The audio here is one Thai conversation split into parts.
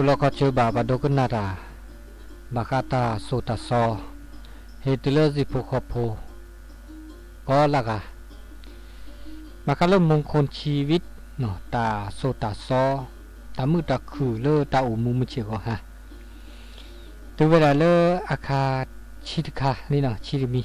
ตุลก็เจอบาบดกนาดาบาคาตาสุตาซอเฮตุลสิพุขโพก็ละกะมาคาลมงคลชีวิตเนาะตาสุตาซอตามือตาคือเลอตาอุมุมเชก็ฮะตัวเวลาเลออาคาชิตคานี่เนาะชิริมี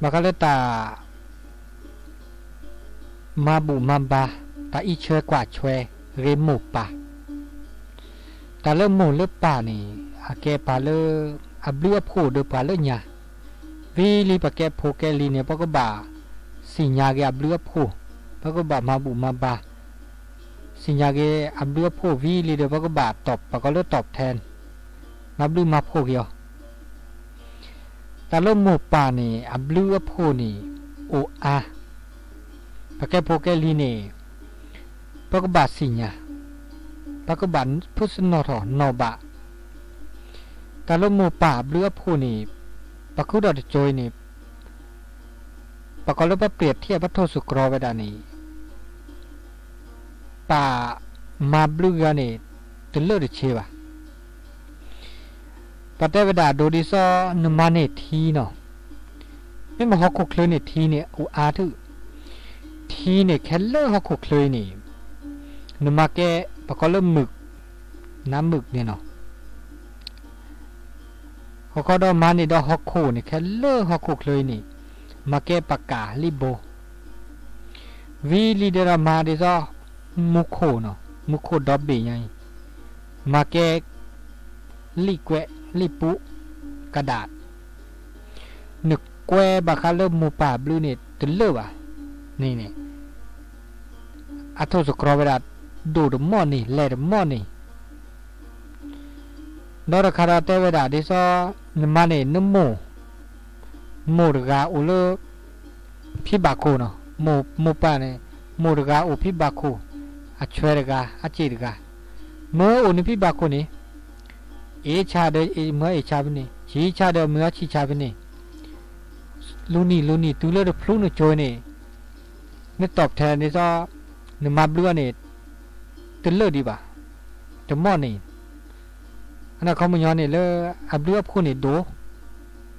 มาคาเลตามาบุมาบาตาอีเชกว่าชวยเริ่มหมูเลือป่านี่อาแกป่าเลออับเลือผู้เดือป่าเลอเนี่ยวีลีปะ ta le mo le pa ni a ke pa le a blu a pho de pa le nya vi li pa ke pho ke li ne pa ko ba si nya ke a blu a pho pa ko ba ma bu ma ba si nya ke a blu a pho vi li de pa ko ba top pa ko le top ten ma blu ma pho ke yo ta le mo pa ni a blu a pho ni o a pa ke pho ke li ne pa ko ba si nya ป่านี่อับเลือผู้นี่โออาปะแกโพแกลีนี่ปกบาสิญาปกบันพุทธนรนอบะแต่ลมูป่าเรือผู้นี่ปักุดอดโจยนี่ปกลบเปรียบเทียบวัตถุสุกรเวดานีป่ามาบลูกานี่ตุลเลือร์เชวะปแต่เวดาโดดิซอนมาเนทีเนาะไม่มาฮอกคุคเลยเนทีเนี่ยอูอาทึทีเนี่ยแค่เลือร์ฮอกคุคเลยนี่นมาแก ปะก็เริ่มหมึก น้ำหมึกเนี่ยเนาะเขาก็ดอมานี่ดอฮอกโคนี่แค่เลิกฮอกโคเลยนี่ มาแกปากกาลิโบวีลีเดรามาเดซอมุโคเนาะมุโคดอบเบยงมาแกลิแกวลิปุกระดาษนึกแกวบาคาเริ่มมูป่าบลูเนี่ตเลอวะนี่นี่อัทโสกรอเวดา do the money let the money တော့ခါရတဲ့ဝဒဒီစောနမနေနမိုမိုရကဥလဖိဘကိုနော်မိုမိုပနဲ့မိုရကဥဖိဘကိုအချွဲရကအချစ်ရကမိုဥနဖိဘကိုနေအေချာတဲ့အေမဲချာပနေရီချာတဲ့မဲချီချာပနေလူနီလူနီသူလည်းဖလုံးနဲ့ join နေနေတော့ထဲနေစောနမဘလူကနေ ตื่นเลิอดีบ่าเดี๋มอนี่อันนั้นเขาไม่ยอนนี่เลยอับเรียบคุณนี่โด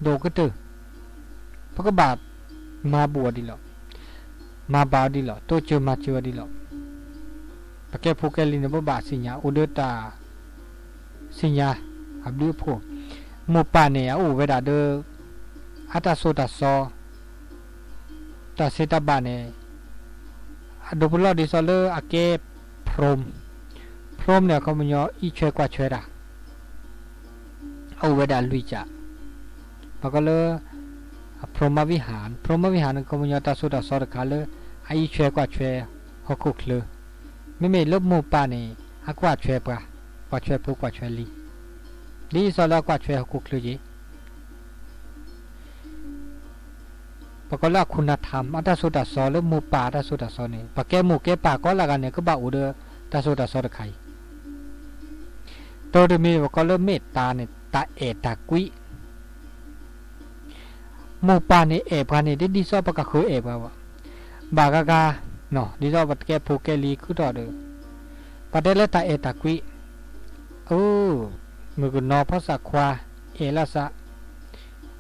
โดก็เจอนพระก็บาดมาบัวดีหรอมาบาวดีหรอโตัวเจอมาเจอดีหรอปากแกผู้แกลินเนี่บบาทสิญญาอุเดตาสิญญาอับเรียบพูหมู่ป่าเนี่ยอู่เวลาเดออัตาโซตัสโซตัสเซตาบานเนี่ยดบุลอดิซอเลอร์อาเก็บ พรมเนี่ยเขามันยออีช่วยกว่าช่วยด่าเอาเวดาลุยจ่าปก็เลยพรหมวิหาร พรหมวิหารเขามันยอตาสุดาสอดขาเลยไอช่วยกว่าช่วยหกุกเลยไม่ไม่ลบมูป่านี่ฮักว่าช่วยปะกว่าช่วยผู้กว่าช่วยลีลีสอลกว่าช่วยหกุกเลยจีปกละคุณธรรมอัตสุดาสอหรือมูป่าอัตสุดาสอนี่ปะแกมูแกป่าก็ละกันเนี่ยก็บ่าอุเดอ ตาสุดาสอดไข่ตัวเดมีก็เริ่มเมตตาเนี่ยตาเอตากุยมูปานี่เอปานี่ดิดิซอปะกะคือเอปาวะบากากาเนาะดิซอปะแกผูแกลีคือต่อเด้อปะเดเลตาเอตากุยโอ้มือกุนอภาษาควาเอละสะ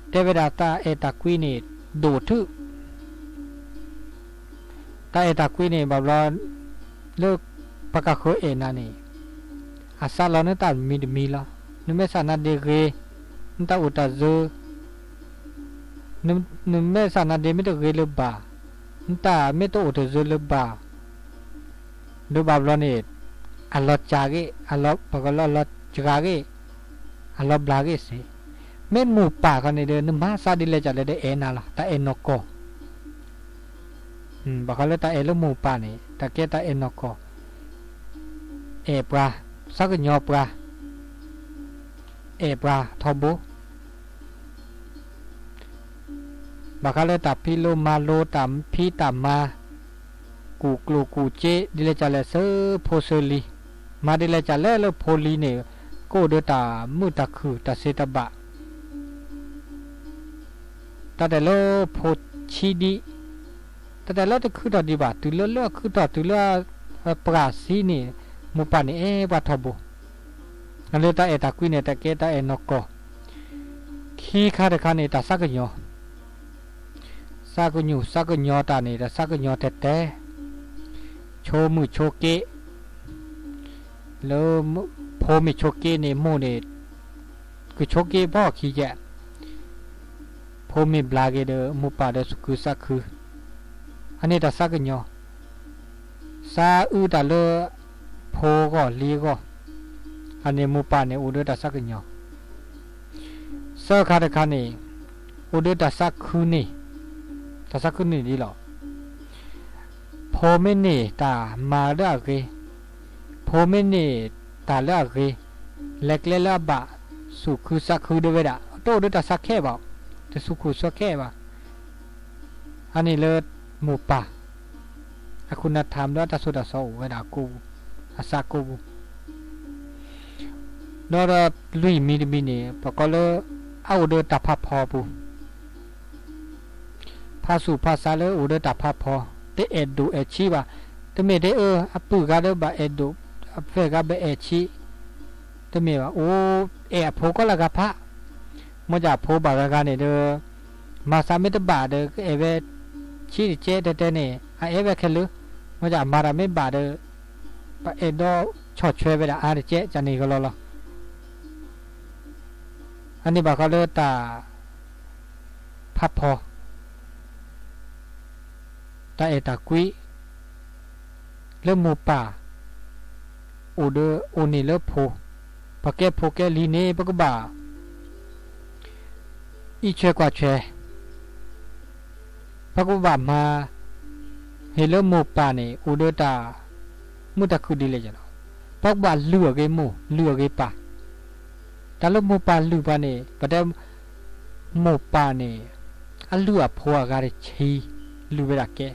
เทวดาตาเอตากุยนี่ดูทึตาเอตากุยนี่แบบว่าเลิก ปากกาโคเอนานี่อาซาลอนตามีดมีละนุเมสานาเดเกนตาอุตาเซนุนุเมสานาเดมิตเกลบานตาเมตอุตาเซลบาดูบาบลอนี่อัลลอจาเกอัลลอปากลอลอจกาเกอัลลอบลาเกเสเม่นหมู่ป่ากันในเดินนึมาซาดิเลจัดเลยได้เอนาละตาเอนโกอืมบอกเขาเลยตาเอลูหมู่ป่านี่ตาเกตาเอนโก เอปราสักญอปราเอปราทอบูบักเลตับพิโลมาโลตัมพีตัมมากูกลูกูเจดิเลจาเลเซโพเซลีมาดิเลจาเลเลโพลีเนโกเดตามุตะคือตาเซตบะตาเดโลโพชีดีตาเดโลตะคือตอดีบะตุเลเลคือตอตุเลปราซีนี่ มุปานี่เอวัดทบุนั่นเลยตาเอตากุยเนี่ยตาเกตาเอนกอขี้ข้าตะคานี่ตาสักยอสักยูสักยอตานี่ตาสักยอแต่แต่โชมือโชเกะแล้วโพมิโชเกะเนี่ยโมเนี่ยคือโชเกะบ่ขี้แยโพมิบลาเกเดมุปาเดสุกุสักคืออันนี้ตาสักยอซาอือตาเล โพก็ลีก็อันนี้มูปาเนี่ยอุดตัสสะกิญญาเสคาตะคะนี่อุดตัสสะคุนี่ตัสสะคุนี่ดีหรอโพเมเนตามาเดอะเกโพเมเนตาละเกလက်ကလေးလာဘစုခုစခုဒဝေဒတို့တို့တစခဲပါတစုခုစခဲပါအနေလေမူပါအခုနထမ်တော့တဆုတဆောဝေဒကူ အစကိုတော့လွိမီမီနေပကလအော်ဒတာဖဖောဘူးဖာစုဖာဆာလေအိုဒတာဖဖောတေအဒူအချီပါတမေတေအအပူကားတော့ဘာအဒူအဖေကဘအချီတမေပါအိုးအဲအဖိုးကလကဖမကြဖိုးပါကကနေတော့မာစာမစ်တပါတဲ့အဲပဲချီကျဲတဲ့တဲ့နေအဲပဲခလူမကြမာရမေပါတဲ့ pa edo cho chwe beda ar che chani ko lolo ani ba ko le ta phap pho ta e ta quý le mu pa u de u ni le pho pa ke pho ke li ne pa ko ba i chwe kwa chwe pa ko ba ma เฮเลโมปานี่อูเดตา မှုတခုဒီလေကျွန်တော်ပောက်ပါလူရကေမှုလူရကေပါဒါလို့မပါလူပါနေဗတဲ့မပါနေအလူအဖောကားချီလူပဲကဲ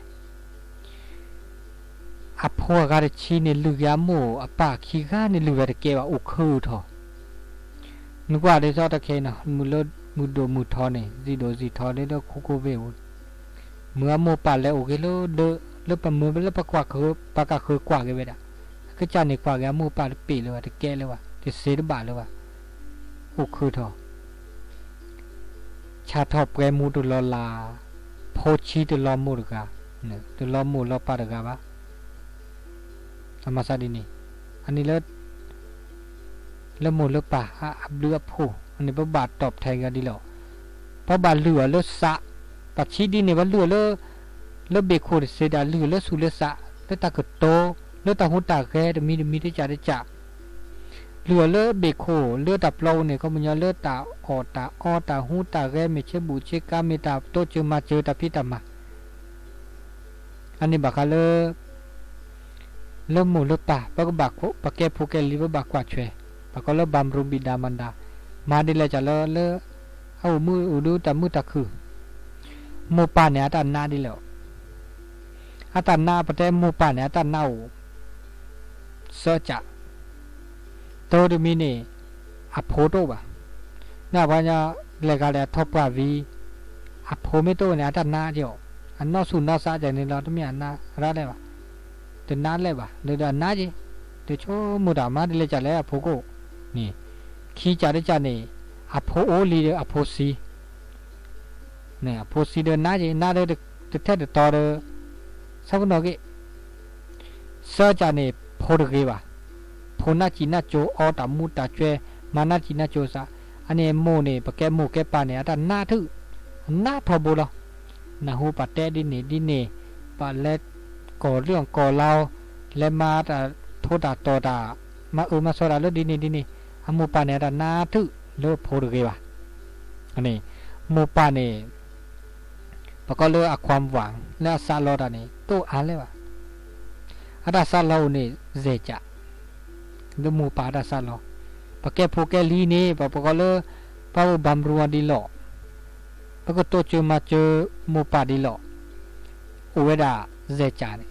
အဖောကားချီနေလူရမှုအပခီကားနေလူပဲကဲပါဥခုထောနှုကလေးစောတခဲနော်မူလို့မူတို့မူထောနေစီတို့စီထောနေတော့ခုခုပဲဘူးမွာမောပါလဲဥကေလို့ lupa mu lupa kwa ko paka ko kwa ge weda ke cha ni kwa ge mu pa le pi le wa te ke le wa te se le ba le wa u khu tho cha tho pre mu tu lo la pho chi tu lo mu ga ne tu lo mu lo pa ga ba sama sa di ni ani le le mu le pa a ab le pho ani ba ba top thai ga di lo พระบาเหลือเลือสะปัจฉิดีเนี่ยว่าเหลือเลือ เลิศสุเลิศสะเลิศตาเกิดโตเลิศตาหุตาแกมีมีได้จ่าได้จ่าเหลือเลือเบโคเลือดับเราเนี่ยก็มันยเลือตาออตาออตาหูตาแกไม่เชื่อบูเชื่อกาไม่ตาโตเจอมาเจอตาพิตามาอันนี้บักเลือเริ่มหมูเลือป่าปกบักปกแกผูกแกลิบบักกว่าช่วยปกเลือบำรุงบิดามันดา มาดิเลยจะเลเลเอามืออุดูตามือตาคือหมูป่าเนี่ยอัตนาดิแล้ว อาตันนาประเทศมูปาเนี่ยอัเนาเซจะโตดมินีอโพโตบะนาบพญาเลกาเลทบปาวีอโพเมโตเนี่ยอัตนาเดียวอันนอสุนนอซาจากนี้เราต้องมีอันนาระเลยวะเดินนานเลยวะเดินอันนาจีเดี๋วชั่วมุดามาดิเลจัดแล้วอโพโกนี่ขี้จัดได้จาดนี่อโพโอลีเดออโพซีเนี่ยอโพซีเดินนาจีนาเดอเดอแท้เดอต่อเดอ saknoge sajane phorgeba phona china cho ota muta chwe mana china cho sa ane mo ne pake mo ke pa ne ata na thu na thobo lo na hu pa te di ne di ne pa le ko ryong ko lao le ma ta thoda to da ma u ma so da lo di ne di ne amu pa ne ata na thu lo phorgeba ane mo pa ne ပကလောအခွမ်ဝံလက်ဆာလောတာနေတို့အားလဲပါအတာဆာလောနေဇေကြလူမူပါတာဆာလောပကဲဖိုကဲလီနေပပကလောပဝဘမ်ရူဝဒီလောပကတိုချူမချူမူပါဒီလောဥဝဒဇေကြနေ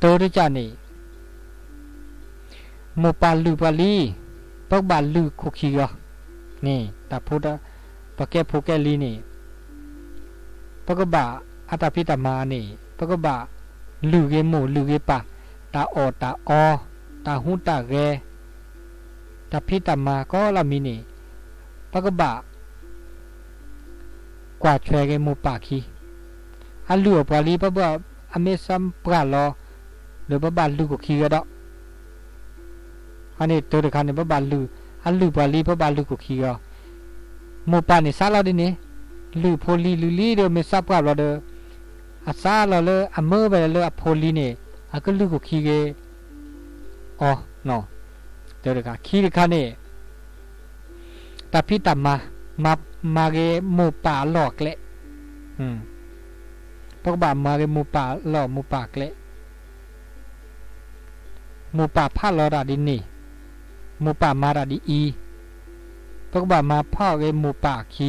တိုးရကြနေမူပါလူပါလီပောက်ပါလူခုခီရောနေတဖိုးတာပကဲဖိုကဲလီနေ ပကပအတဖိတမာနိပကပလူကေမို့လူကေပါတာအော်တာအော်တာဟုတကေတဖိတမာကောလမီနိပကပကွာချွဲကေမို့ပါခီအလူအပလီပပအမေဆမ်ပရာလောလေပပလူကိုခီရတော့ဟာနေတိုးတခါနေပပလူအလူပလီပပလူကိုခီရောမို့ပါနေစားလာဒီနေ ลือโพลีลือลีเดอเมซับกับเราเดออาซาเราเลออเมอร์ไปเลออโพลีเนี่ยอาก็ลือกุคีเกอ๋อเนาะเดี๋ยวเดี๋ยวคีริคานี่ตาพี่ตามามามาเกหมูป่าหลอกเละอืมพวกบ่ามาเกหมูป่าหลอกหมูป่าเละหมูป่าพาลอราดินนี่หมูป่ามาราดีอีพวกบ่ามาพ่อเกหมูป่าคี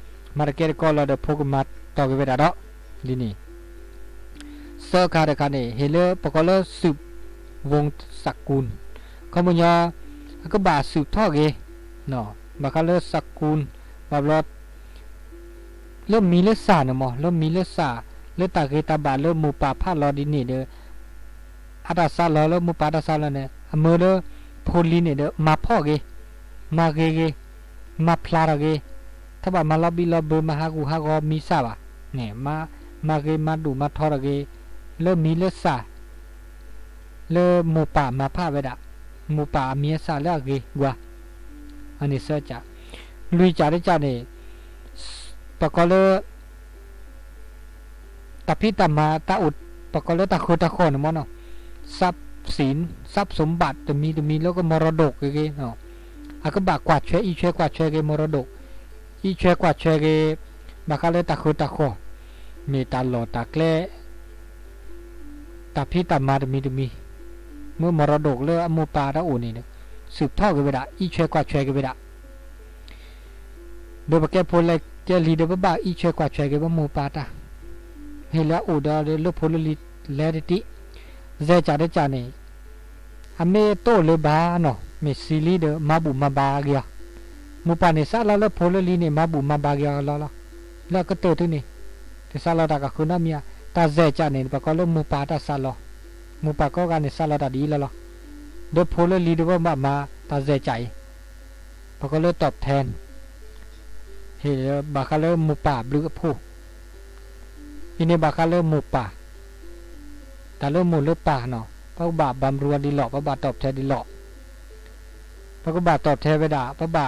market color the pokmat toge beda do lini so ka de kane hello pokalo sup wong sakun komunya ka ba sup toge no bakalo sakun bablot lo mi le sa no mo lo mi le sa le ta ke ta ba lo mu pa pha lo di ni de ada sa lo lo mu pa da sa lo ne amơ lo pholin ne de ma pho ge ma ge ge ma phla ra ge ถ้าบ่ามาลอบบีลอบเบอร์มาหากูหากอมีซาบะเนี่ยมามาเกมาดูมาทอระเกเริ่มมีเลือดซาเริ่มหมูป่ามาผ้าไปดะหมูป่ามีซาเลือกเกกว่าอันนี้เสือจ่าลุยจาได้จ่าเนี่ยปะกอเลตะพิตามาตะอุดปะกอเลตะโคตะโคนมอเนาะทรัพย์สินทรัพย์สมบัติจะมีจะมีแล้วก็มรดกเกเนาะอาก็บากกวาเชยอีเชยกว่าเชยเกมรดก อีเชกวาเชเกบากาเลตาโคตาโคมีตาหลอตาแกลตาพิตามาจะมีจะมีเมื่อมรดกเลือมูปาตาอุนี่เนี่ยสืบทอดกันไปได้อีเชกว่าเชกันไปได้โดยปแกพูดเลยเจลีเดบบ้าอีเชกว่าเชกันว่ามูปาตาเฮลาอุดาเลือพูดเลยลีเลติเจจาเดจานี่อเมโตเลบาโนเมซิลีเดมาบุมาบาเกีย มูปานิสาลาลพลลีนี่มาบุมาบากยาลาลาแล้วก็เตอตัวนี่ที่ซาลาดากคุณามีตาเจจานี่ปะก็ลมูปาตาซาลามูปาก็การนิซาลาดาดีลาลาเดพลลีดูว่ามามาตาเจใจปะก็เลยตอบแทนเฮ้ยบาคาเลมูปาบลือผู้อินี่บาคาเลมูปาแต่เริ่มมูเริ่มป่าเนาะพระบาบำรวนดีหลอกพระบาตอบแทนดีหลอกพระบาตอบแทนไปด่าพระบา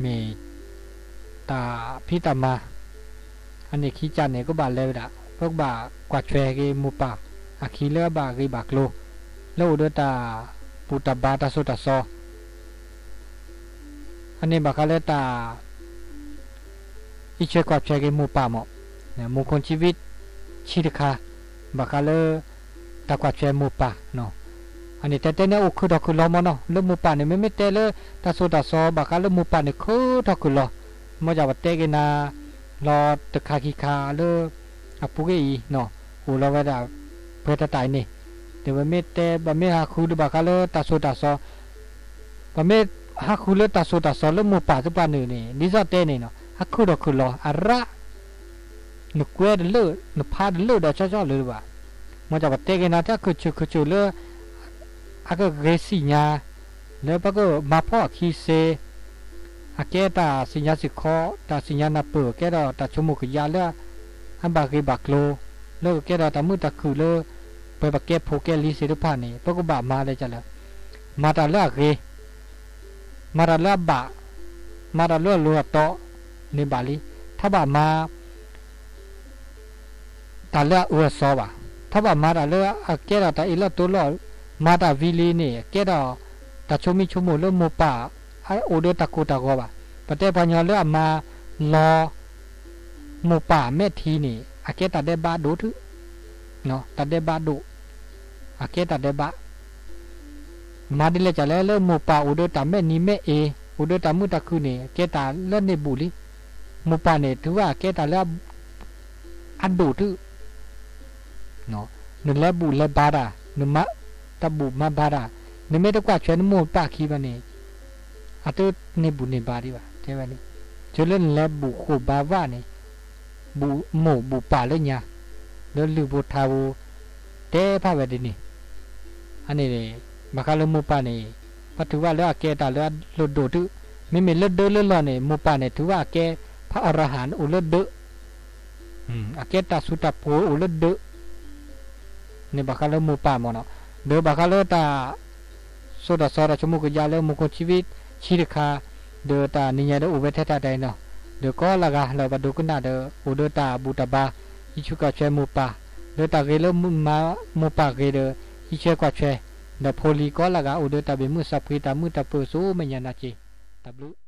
เมตาพิตามาอันนี้ขีจันเนี่ยก็บาดเลวละพวกบากวาดแชกมูปากอาคีเลบากีบากโลแล้วดตาปุตาบาตาสุตาซออันนี้บาคาเลตาอิเชกวาดแชกมูปามอเนี่ยมูคนชีวิตชีรคาบาคาเลตากวาดแชมูปาเนาะ อันนี้แต่แต่เนี่ยโอ้คือดอกคือลอมเนาะเริ่มมูปาเนี่ยไม่ไม่แต่เลยตาโซตาซอบักาเลมูปาเนี่ยคือดอกคือลอมจะว่าเตกินารอตะคาคิคาเลอปุเกอีเนาะหูเราว่าดาเพื่อตายนี่แต่ว่าไม่แต่บ่ไม่หาคูดบักาเลตาโซตาซอบ่ไม่หาคูเลตาโซตาซอเริ่มมูปาสุปานี่นี่นี่ซอเตนี่เนาะฮักคือดอกคือลออะระนึกเวดเลือนึกพาดเลื အကဂေစီညာလေပကမဖောခီစေအကေတာစိညာစိခောတာစိညာနာပုကေတော့တချုံမကရလာအဘကေဘကလိုလောကေတော့တမှုတခုလောပေပကေဖိုကေလီစေရဖာနေပကဘမာလေကြလာမာတလာခေမာတလာဘမာတလောလောတော့နေပါလီထဘမာတလာဥဆောပါထဘမာတလောအကေတာတအီလတူလော mata vili ni keda ta chomi chomo lo mo pa ai order ta ko ta go ba pate pa nya lo ma lo mo pa me thi ni ake ta de ba do thu no ta de ba do ake ta de ba ma de le cha le lo mo pa order ta me ni me e order ta mu ta ku ni ake ta le ne bu li mo pa ne thu wa ake ta le an do thu no နလဘူလဘာရာနမ ตบุมาบาระนิเม่ตกว่าเชวนมปาคีบันนี้อาตุเนบุเนบารีวะเทวันนี้จะเล่นละบุขบาวานี่บุโมบุป่าเลยเนี่ยแล้วลือบุทาวเตพาเวดินี่อันนี้เลยมาคาลมูปานี่พัถือว่าแล้วแกตาแล้วลดโดดไม่มีเลือดเดือดเลือดเนี่ยโมปาเนี่ยถือว่าแกพระอรหันต์อุลเดออืมอาเกตาสุตาโพอุลเดอเนี่ยบัคาลมูปามอนาะ do bakalo ta so da sora chumu ko jalo mu ko chivit chirkha do ta ninya do ube theta dai no do ko laga lo ba do kuna do udo ta buta ba ichu ka che mu pa do ta ge lo mu ma mu pa ge do iche kwa che do pholi ko laga udo ta be mu sa phi ta mu ta pu su me nya na chi ta blue